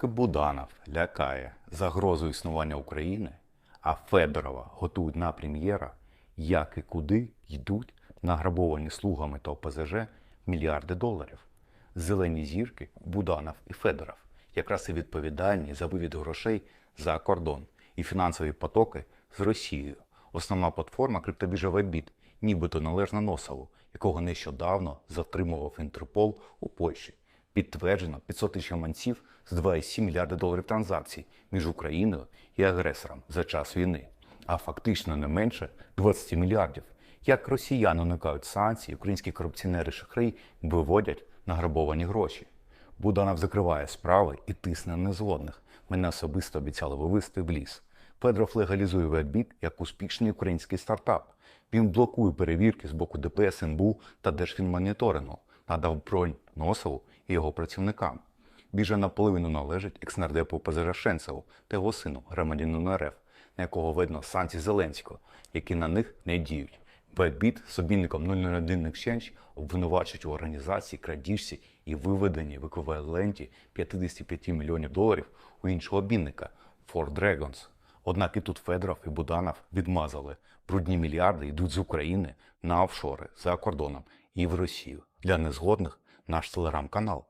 Поки Буданов лякає загрозу існування України, а Федорова готують на прем'єра, як і куди йдуть награбовані слугами та ОПЗЖ мільярди доларів. Зелені зірки Буданов і Федоров якраз і відповідальні за вивід грошей за кордон і фінансові потоки з Росією. Основна платформа криптобіржа Вебіт, нібито належна Носову, якого нещодавно затримував Інтерпол у Польщі. Підтверджено 500 тисяч гаманців з 2,7 мільярда доларів транзакцій між Україною і агресором за час війни, а фактично не менше 20 мільярдів. Як росіяни уникають санкцій, українські корупціонери шахраї виводять награбовані гроші. Буданов закриває справи і тисне на незгодних. Мене особисто обіцяли вивезти в ліс. Федоров легалізує Ведбіт як успішний український стартап. Він блокує перевірки з боку ДПС, НБУ та Держфінмоніторингу, надав бронь Носову і його працівникам. Біжа наполовину належить екснардепу ПЗЖ та його сину, громадянину РФ, на якого видно санкції Зеленського, які на них не діють. Бетбіт з обмінником 001 Exchange обвинувачують у організації, крадіжці і виведенні в еквіваленті 55 мільйонів доларів у іншого обмінника Ford Dragons. Однак і тут Федоров і Буданов відмазали. Брудні мільярди йдуть з України на офшори за кордоном і в Росію. Для незгодних наш телеграм-канал.